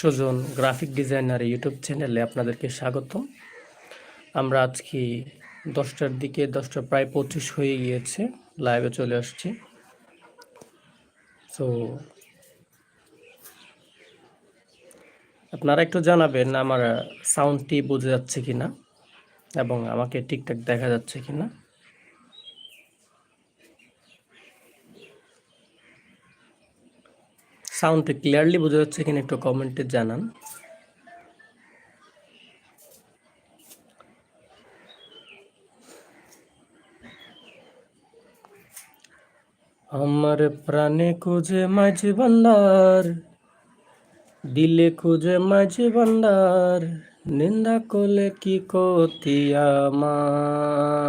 Sujan graphic designer YouTube চ্যানেলে আপনাদেরকে স্বাগতম। আমরা আজকে দশটার দিকে, দশটা প্রায় পঁচিশ হয়ে গিয়েছে লাইভে চলে আসছি। তো আপনারা একটু জানাবেন আমার সাউন্ডটি বোঝা যাচ্ছে কিনা এবং আমাকে ঠিকঠাক দেখা যাচ্ছে কিনা। সাউন্ডটা ক্লিয়ারলি বোঝা যাচ্ছে কিনা একটু কমেন্টে জানান। আমার প্রাণে খুঁজে মাঝে ভান্ডার দিলে খুঁজে মাঝে ভান্ডার নিন্দা করলে কি কতি আমার?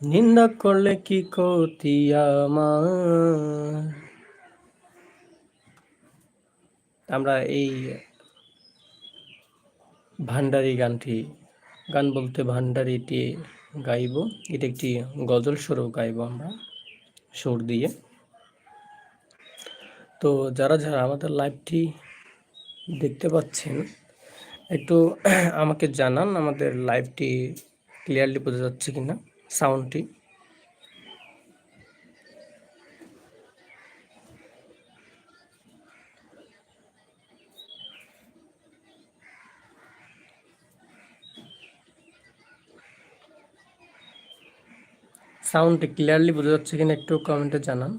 নিন্দা করলে কি ক্ষতি আমার? আমরা এই ভান্ডারি গানটি, গান বলতে ভান্ডারিটি গাইব। এটা একটি গজল স্বরূপ গাইব আমরা, সুর দিয়ে। তো যারা যারা আমাদের লাইভটি দেখতে পাচ্ছেন, একটু আমাকে জানান আমাদের লাইভটি ক্লিয়ারলি বোঝা যাচ্ছে কিনা। সাউন্ডটি। সাউন্ডটি ক্লিয়ারলি বোঝা যাচ্ছে কিনা একটু কমেন্টে জানান।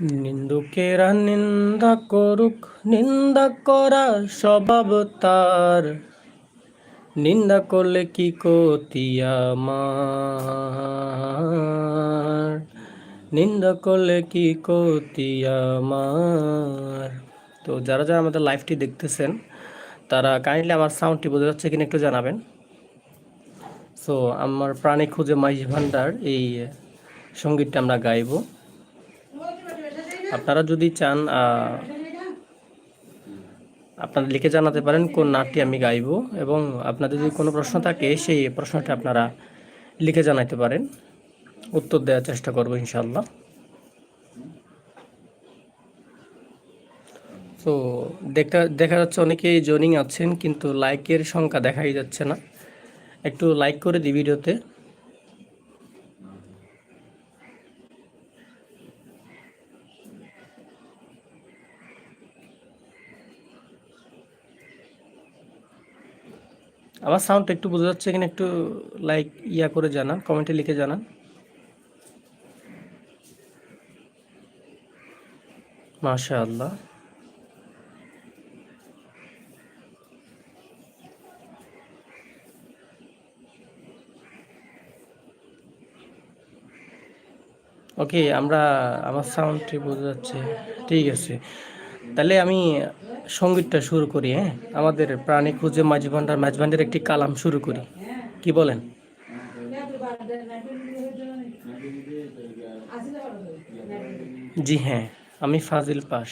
নিন্দুকেরা নিন্দা করুক, নিন্দা করা স্বভাব তার। নিন্দা করলে কি কতি আমার? নিন্দা করলে কি কতি আমার? তো যারা যারা আমাদের লাইভটি দেখতেছেন, তারা কাইন্ডলি আমার সাউন্ডটি বোঝা যাচ্ছে কিনা একটু জানাবেন। সো আমার প্রাণী খুঁজে মাইজ ভান্ডার, এই সঙ্গীতটা আমরা গাইবো। আপনারা যদি চান আপনারা লিখে জানাতে পারেন কোন নাটটি আমি গাইব এবং আপনাদের যদি কোনো প্রশ্ন থাকে, সেই প্রশ্নটি আপনারা লিখে জানাতে পারেন। উত্তর দেওয়ার চেষ্টা করব ইনশাল্লাহ তো দেখা দেখা যাচ্ছে অনেকেই জয়নিং আছেন, কিন্তু লাইকের সংখ্যা দেখাই যাচ্ছে না। একটু লাইক করে দিই ভিডিওতে আমার সাউন্ড একটু বোঝা যাচ্ছে এখানে একটু লাইক ইয়া করে জানান কমেন্টে লিখে জানান। মাশা আল্লাহ ওকে আমরা আমার সাউন্ডটি বোঝা যাচ্ছে। ঠিক আছে। তাহলে আমি সঙ্গীতটা শুরু করি হ্যাঁ? আমাদের প্রাণী খুঁজে মাঝভান্ডার ভান্ডার, মাঝ ভান্ডার একটি কালাম শুরু করি। কি বলেন? জি হ্যাঁ আমি ফাজিল পাশ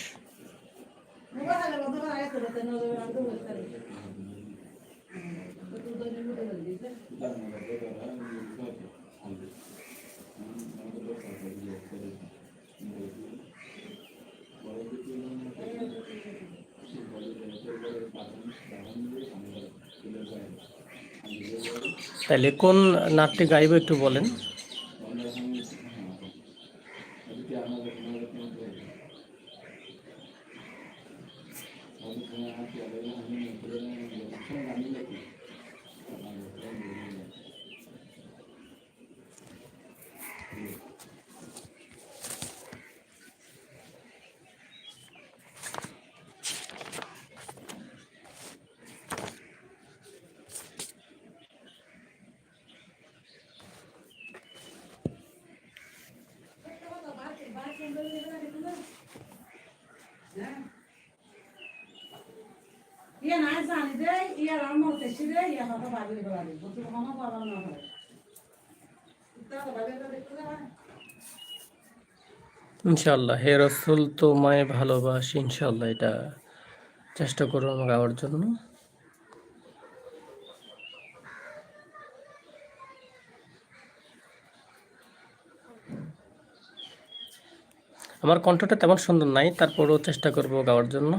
তাহলে কোন নাটটি গাইব একটু বলেন ইয়ে নাই তা তো ইনশাল্লাহ হে রসুল, তোমায় ভালোবাসি ইনশাল্লাহ এটা চেষ্টা করব গাওয়ার জন্য। আমার কণ্ঠটা তেমন সুন্দর নাই, তারপরেও চেষ্টা করব গাওয়ার জন্য।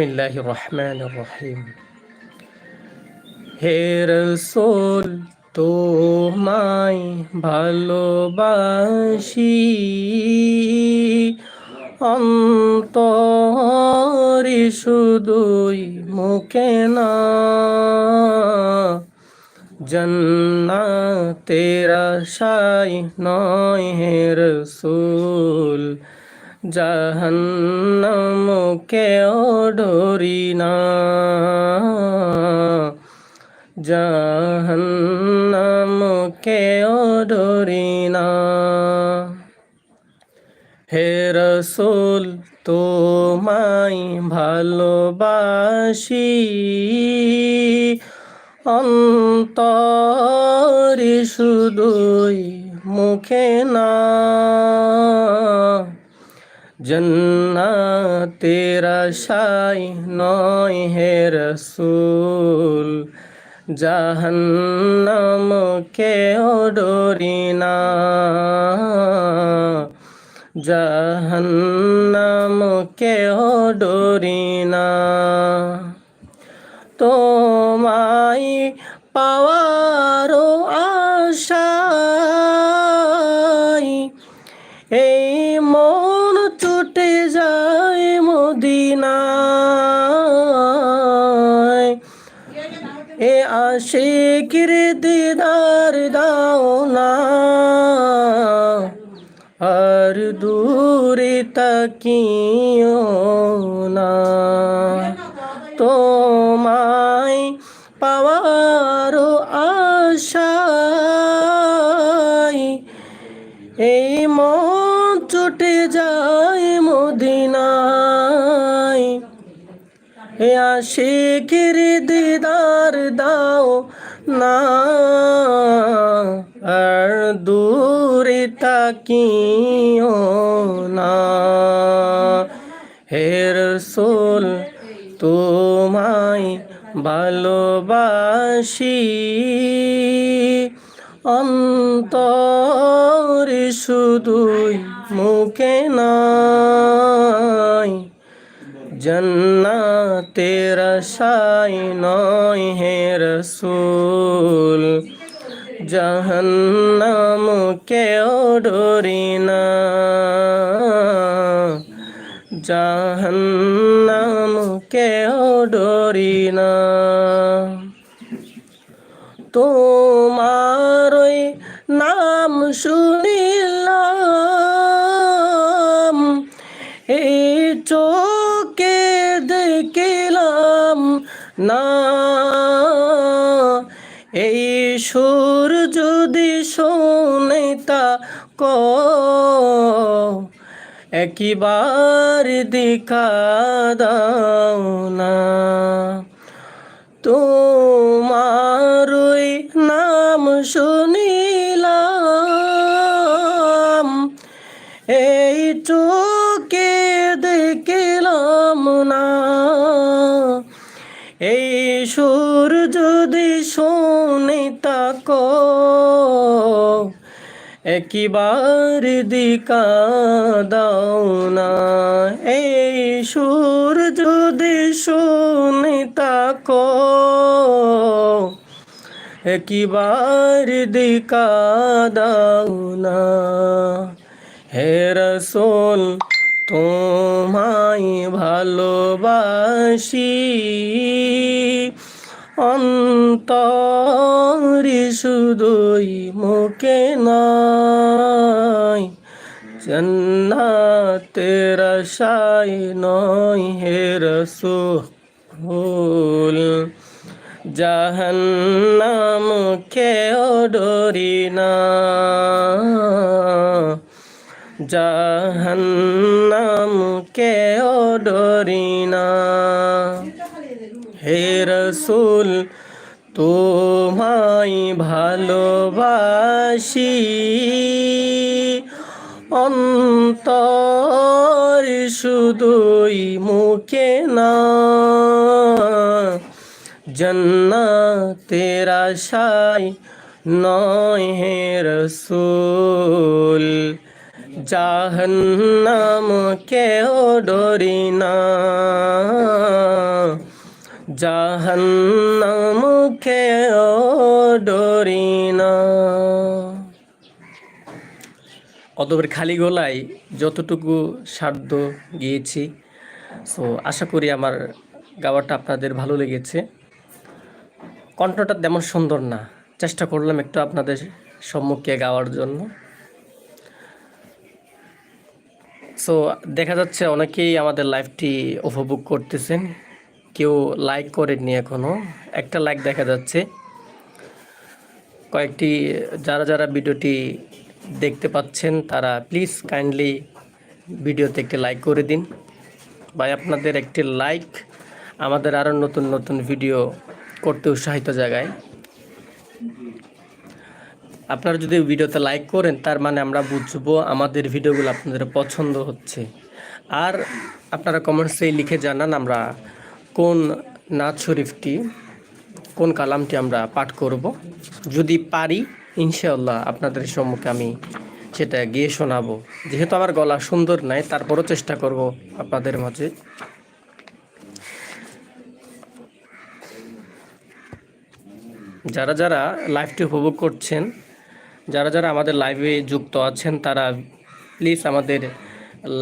বিসমিল্লাহ রহমান রহিম। হে রসুল, তোমায় ভালোবাসি। অন্তরি শুধুই মুখে না জন্না তেরা শাই নয় হে রসুল। জাহান্নাম কেও ডরি না। জাহান্নাম কেও ডরি না। হে রসুল, তোমায় ভালোবাসি। অন্তরি শুধুই মুখে না। জন্নাতের আশায় নয় হে রসুল জাহান্নাম কেও ডরি না। জাহান্নাম কেও ডরি না। আর দূরে তাকিও না। তোমায় পাওয়ার আশায় এই মন ছুটে যায় মদিনায়। আশিকের দিদার দাও না। আর দূরে তাকিও না হের সোল তোমায় ভালোবাসি। অন্তরে শুধুই মুখে নাই। জন্নাতের আশায় নয় হে রসুল। জাহান্নাম কেও ডরি না। জাহান্নাম কেও ডরি না। তোমার নাম শুনিলাম এই চোখে দেখিলাম না। এই সুর একবার দেখা দাও না তোমার নাম শুনিলাম একবার দিকা দাও এই সুর যদি শুনে তাকো একবার দিকা দাও হে রসুল, তোমায় ভালোবাসি। অন্তরি শুধুই মুখে নয় জন্নাতের আশায় নয় হে রসুল। জাহান্নাম কেও ডরি না। জাহান্নাম কেও ডরি না। হে রসুল তোমায় ভালোবাসি। অন্তর শুধুই মুখে না, জন্নাতের আশায় নয় হে রসুল। জাহান্নাম কেও ডরি না, জাহান্নাম কেও ডরি খালি গলায় যতটুকু সাধ্য গিয়েছি। সো আশা করি আমার গাওয়াটা আপনাদের ভালো লেগেছে। কণ্ঠটা তেমন সুন্দর না। চেষ্টা করলাম একটু আপনাদের সম্মুখে গাওয়ার জন্য। সো দেখা যাচ্ছে অনেকেই আমাদের লাইভটি উপভোগ করতেছেন। কেউ লাইক করেননি এখনও একটা লাইক দেখা যাচ্ছে। কয়েকটি, যারা যারা ভিডিওটি দেখতে পাচ্ছেন, তারা প্লিজ কাইন্ডলি ভিডিওতে একটি লাইক করে দিন। ভাই, আপনাদের একটি লাইক আমাদের আরও নতুন নতুন ভিডিও করতে উৎসাহিত জায়গায়। আপনারা যদি ভিডিওতে লাইক করেন, তার মানে আমরা বুঝব আমাদের ভিডিওগুলো আপনাদের পছন্দ হচ্ছে। আর আপনারা কমেন্টসে লিখে জানান আমরা কোন নাচ শরীফটি কোন কালামটি আমরা পাঠ করব? যদি পারি, ইনশাআল্লাহ আপনাদের সম্মুখে আমি সেটা গিয়ে শোনাবো। যেহেতু আমার গলা সুন্দর নাই, তারপরও চেষ্টা করব আপনাদের মাঝে। যারা যারা লাইভটি উপভোগ করছেন, যারা যারা আমাদের লাইভে যুক্ত আছেন, তারা প্লিজ আমাদের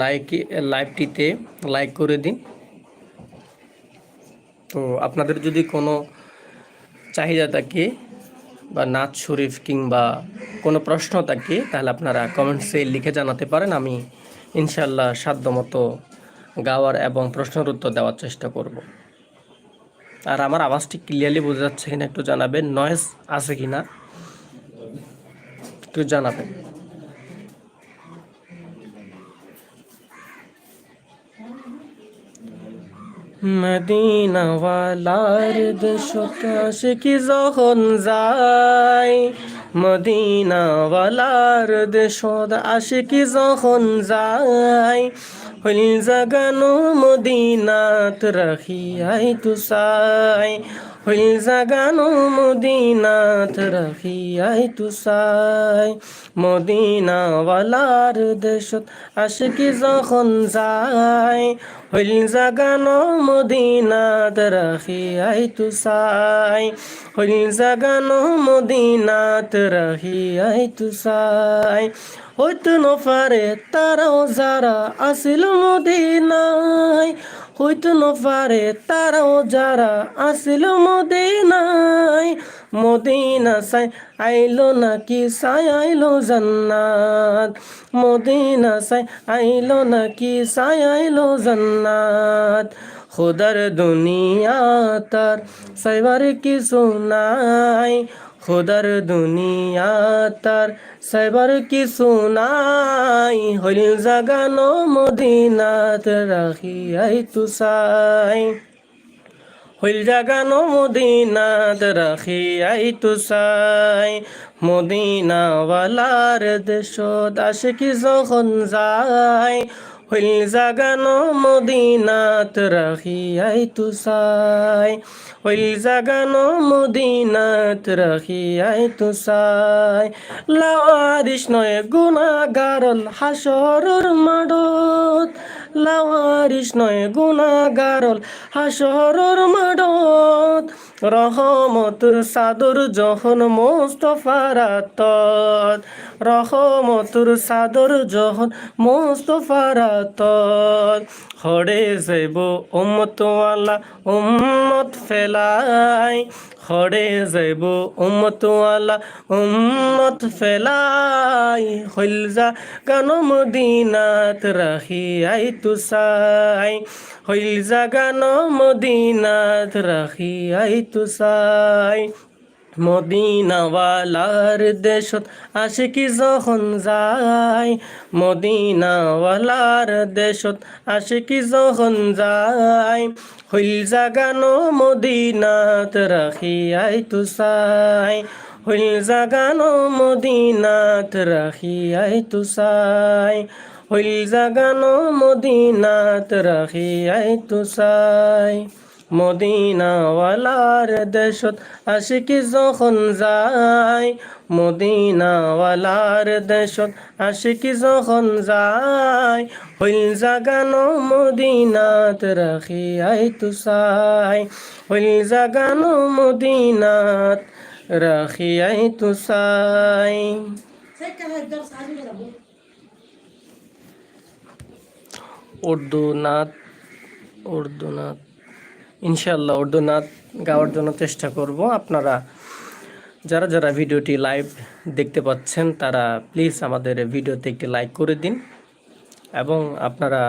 লাইক লাইভটিতে লাইক করে দিন। তো আপনাদের যদি কোনো চাহিদা থাকে বা নাচ শরীফ কিংবা কোনো প্রশ্ন থাকে তাহলে আপনারা কমেন্টসে লিখে জানাতে পারেন। আমি ইনশাল্লাহ সাধ্য মতো গাওয়ার এবং প্রশ্নের উত্তর দেওয়ার চেষ্টা করব। আর আমার আওয়াজটি ক্লিয়ারলি বোঝা যাচ্ছে কিনা একটু জানাবেন। নয়েস আছে কিনা? একটু জানাবেন। মদিনাওয়ালার দেশত কি যখন যায় মদিনাওয়ালার দেশত আশিকি যখন যাই হইল জাগানো মদিনাত রাখিয়াই তুসাই হইল জাগানো মদিনাত রাখিয়াই তুসাই। মদিনাওয়ালার দেশত আশিকি যখন যায় হইল জাগানো মদিনাত রাখিয়াই তুসাই। হইল জাগানো মদিনাত রাখিয়াই তুসাই। হইতো নফারে তারাও যারা আসিল মদিনায় হইতো নফারে, তারাও যারা আসিল মদিনায় মদিনা সাই আইলো নাকি সাই আইলো জান্নাত? মদিনা সাই আইলো নাকি সাই আইলো জান্নাত? খুদার দুনিয়া তার সাইবার কিছু নাই। খুদার দুনিয়া তার সাইবার কিছু নাই হইল জাগানো মদিনাত রাখিয়াই তুসাই হইল জাগানো মদিনাত রাখিয়াই তুসাই মদিনাওয়ালার দেশত আশিকি যখন যায় হইল জাগানো মদিনাত রাখিয়াই তুসাই হইল জাগানো মদিনাত রাখিয়াই তুসাই লাওয়ারিস নয় গুণাগারল হাসরর মাডত লাওয়ারিস নয় গুণাগারল হাসরর মাডত রহমতুর সাদর যখন মোস্তফারাত রহমতুর সাদর যখন মোস্তফারাত হরে যাইব উম্মতওয়ালা, উম্মত ফেলাই, হরে যাইব উম্মতওয়ালা, উম্মত ফেলাই। হইল যা গান মদিনাত রাখি আই তুসাই হইল যা গান মদিনাত রাখি আই তুসাই মদিনাওয়ালার দেশত আশিকি যখন যায়, মদিনাওয়ালার দেশত আশিকি যখন যায়, হইল জাগানো মদিনাত রাখি আই তুসাই হইল জাগানো মদিনাত রাখি আই তুসাই হইল জাগানো মদিনাত রাখি আই তুসাই মদিনাওয়ালার দেশত আশিকি যখন যায়, মদিনাওয়ালার দেশত আশিকি যখন যায়, হইল জাগানো মদিনাত রাখি আই তুসাই হইল জাগানো মদিনাত রাখি আই তুসাই উর্দু নাত উর্দু নাত। ইনশাল্লাহ উর্দু নাত গাওয়ার জন্য চেষ্টা করব। আপনারা যারা যারা ভিডিওটি লাইভ দেখতে পাচ্ছেন, তারা প্লিজ আমাদের ভিডিওতে একটি লাইক করে দিন এবং আপনারা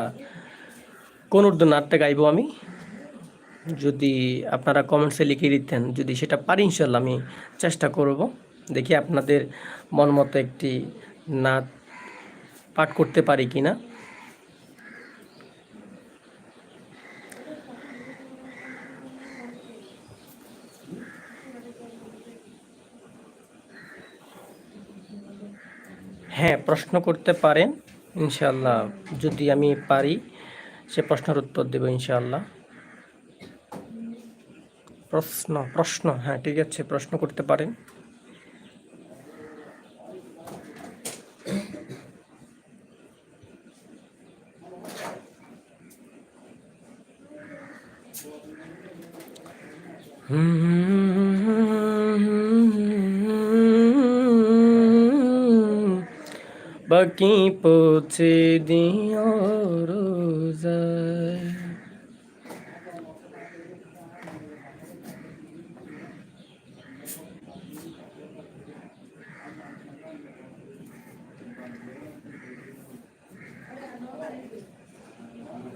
কোন উর্দু নাটটা গাইবো আমি? যদি আপনারা কমেন্টসে লিখে দিতেন, যদি সেটা পারি ইনশাল্লাহ আমি চেষ্টা করব। দেখি আপনাদের মন মতো একটি নাত পাঠ করতে পারি কিনা। হ্যাঁ প্রশ্ন করতে পারেন ইনশাল্লাহ যদি আমি পারি, সে প্রশ্নের উত্তর দেব ইনশাল্লাহ প্রশ্ন প্রশ্ন হ্যাঁ ঠিক আছে, প্রশ্ন করতে পারেন।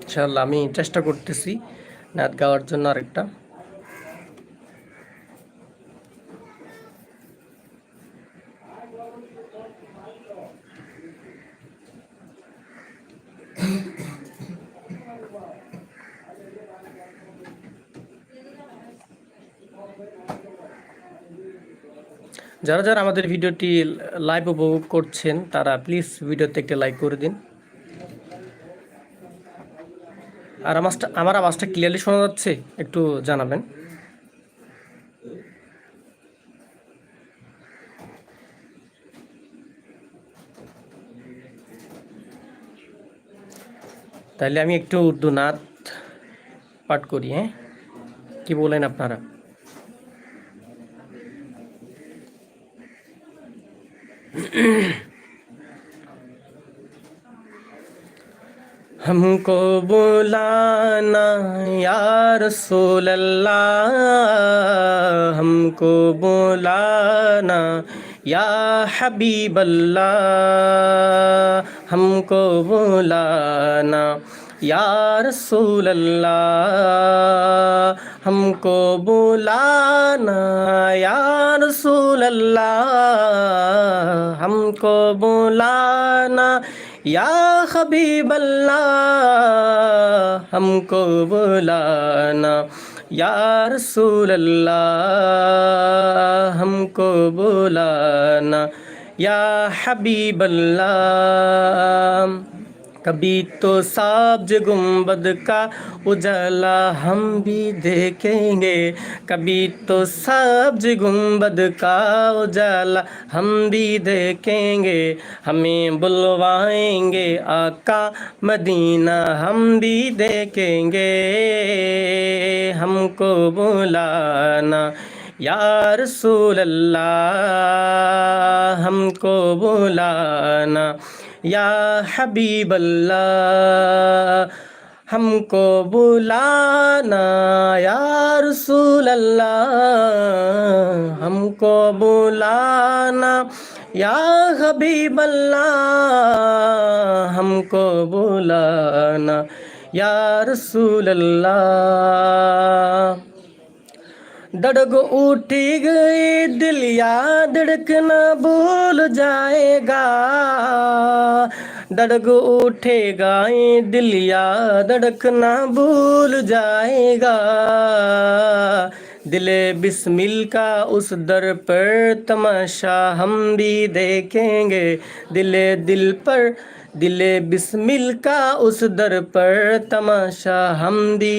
ইনশাল্লাহ আমি চেষ্টা করতেছি নাচ গাওয়ার জন্য আরেকটা। যারা যারা আমাদের ভিডিওটি লাইভ উপভোগ করছেন, তারা প্লিজ ভিডিওতে একটি লাইক করে দিন। আর আমাজটা আমার আওয়াজটা ক্লিয়ারলি শোনা যাচ্ছে? একটু জানাবেন। তাহলে আমি একটু উর্দু নাত পাঠ করি হ্যাঁ? কি বলেন আপনারা? हमको बुलाना या रसूल अल्लाह हमको बुलाना या हबीब अल्लाह हमको बुलाना या रसूल अल्लाह हमको बुलाना या रसूल अल्लाह हमको बुलाना या हबीब अल्लाह हमको बुलाना या रसूल अल्लाह हमको बुलाना या हबीब अल्लाह कभी तो सब्ज गुंबद का उजाला हम भी देखेंगे। कभी तो सब्ज गुंबद का उजाला हम भी देखेंगे। हमें बुलवाएँगे आका मदीना हम भी देखेंगे। हमको बुलाना, या रसूल अल्लाह हमको बुलाना। یا حبیب اللہ ہم کو بلانا یا رسول اللہ ہم کو بلانا یا حبیب اللہ ہم کو بلانا یا رسول اللہ धड़क उठी गई दिल या धड़कना भूल जाएगा। धड़क उठेगा दिल या धड़कना भूल जाएगा। दिले बिस्मिल का उस दर पर तमाशा हम भी देखेंगे। दिले दिल पर, दिले बिस्मिल का उस दर पर तमाशा हम भी